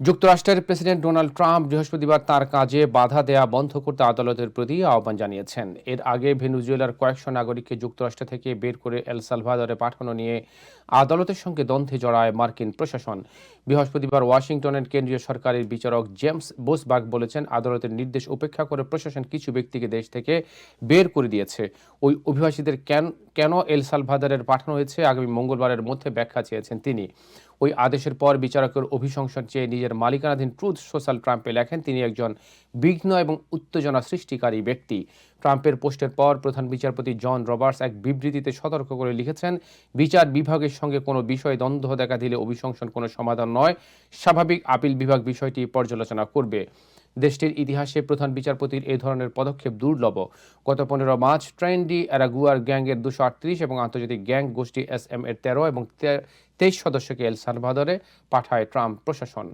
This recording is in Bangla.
যুক্তরাষ্ট্রের প্রেসিডেন্ট ডোনাল্ড ট্রাম্প বৃহস্পতিবার তার কাজে বাধা দেয়া বন্ধ করতে আদালতের প্রতি আহ্বান জানিয়েছেন। এর আগে ভেনুজুয়েলার কয়েকশো নাগরিককে যুক্তরাষ্ট্র থেকে বের করে এলসালভাদরে পাঠানো নিয়ে আদালতের সঙ্গে দ্বন্দ্বে জড়ায় মার্কিন প্রশাসন। বৃহস্পতিবার ওয়াশিংটনের কেন্দ্রীয় সরকারের বিচারক জেমস বোসবার্গ বলেছেন, আদালতের নির্দেশ উপেক্ষা করে প্রশাসন কিছু ব্যক্তিকে দেশ থেকে বের করে দিয়েছে। ওই অভিবাসীদের কেন কেন এল সালভাদরের পাঠানো হয়েছে? আগামী মঙ্গলবারের মধ্যে ব্যাখ্যা চেয়েছেন তিনি। ওই আদেশের পর বিচারকের অভিশংসন চেয়ে নিজের মালিকানাধীন ট্রুথ সোশ্যাল ট্রাম্পে লেখেন, তিনি একজন বিঘ্ন এবং উত্তেজনা সৃষ্টিকারী ব্যক্তি। ট্রাম্পের পোস্টের পর প্রধান বিচারপতি জন রবার্টস এক বিবৃতিতে সতর্ক করে লিখেছেন, বিচার বিভাগের সঙ্গে কোনো বিষয়ে দ্বন্দ্ব দেখা দিলে অভিশংসন কোনো সমাধান নয়। স্বাভাবিক আপিল বিভাগ বিষয়টি পর্যালোচনা করবে। দেশটির ইতিহাসে প্রধান বিচারপতির এ ধরনের পদক্ষেপ দুর্লভ। গত পনেরো মার্চ ট্রেন্ডি অ্যারাগুয়ার গ্যাংয়ের দুশো আটত্রিশ এবং আন্তর্জাতিক গ্যাং গোষ্ঠী এস এম এর তেরো এবং তেইশ সদস্যকে এল সালভাদরে পাঠায় ট্রাম্প প্রশাসন।